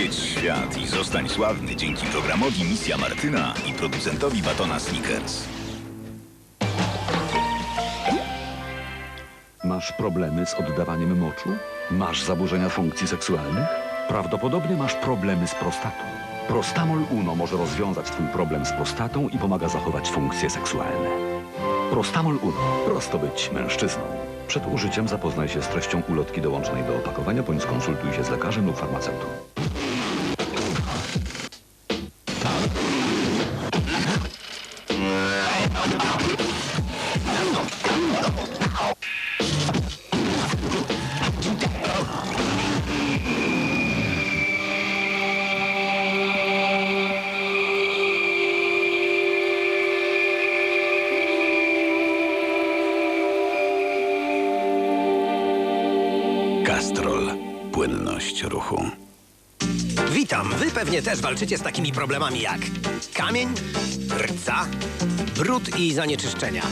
Zwiedź świat i zostań sławny dzięki programowi Misja Martyna i producentowi batona Snickers. Masz problemy z oddawaniem moczu? Masz zaburzenia funkcji seksualnych? Prawdopodobnie masz problemy z prostatą. Prostamol Uno może rozwiązać twój problem z prostatą i pomaga zachować funkcje seksualne. Prostamol Uno. Prosto być mężczyzną. Przed użyciem zapoznaj się z treścią ulotki dołączonej do opakowania, bądź skonsultuj się z lekarzem lub farmaceutą. Płynność ruchu. Witam. Wy pewnie też walczycie z takimi problemami jak kamień, rca, brud i zanieczyszczenia.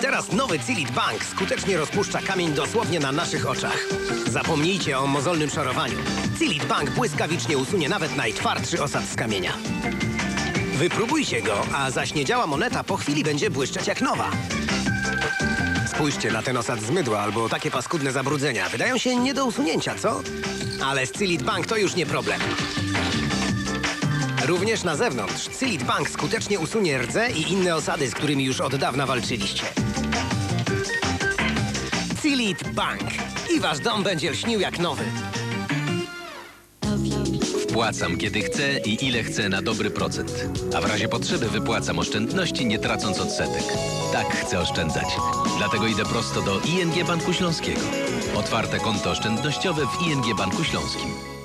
Teraz nowy Cilit Bank skutecznie rozpuszcza kamień dosłownie na naszych oczach. Zapomnijcie o mozolnym szorowaniu. Cilit Bank błyskawicznie usunie nawet najtwardszy osad z kamienia. Wypróbujcie go, a zaśniedziała moneta po chwili będzie błyszczeć jak nowa. Spójrzcie na ten osad z mydła albo takie paskudne zabrudzenia. Wydają się nie do usunięcia, co? Ale z Cilit Bank to już nie problem. Również na zewnątrz Cilit Bank skutecznie usunie rdze i inne osady, z którymi już od dawna walczyliście. Cilit Bank. I wasz dom będzie lśnił jak nowy. Wpłacam kiedy chcę i ile chcę na dobry procent. A w razie potrzeby wypłacam oszczędności, nie tracąc odsetek. Tak chcę oszczędzać. Dlatego idę prosto do ING Banku Śląskiego. Otwarte konto oszczędnościowe w ING Banku Śląskim.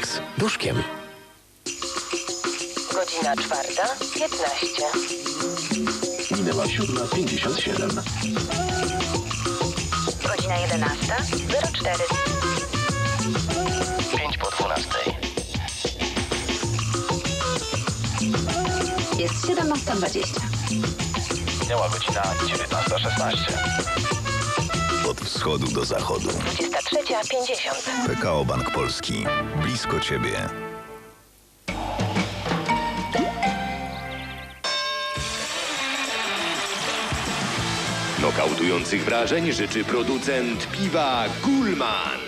Cortex. Duszkiem. Godzina czwarta, piętnaście. Minęła siódma pięćdziesiąt siedem. Godzina jedenasta, zero cztery. Pięć po dwunastej. Jest 17.20. Minęła godzina dziewiętnasta szesnaście. Od wschodu do zachodu. Dwudziesta trzecia, pięćdziesiąt. PKO Bank Polski. Blisko ciebie. Nokautujących wrażeń życzy producent piwa Gulman.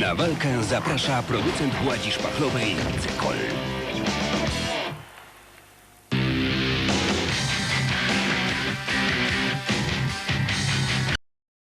Na walkę zaprasza producent gładzi szpachlowej Cekol.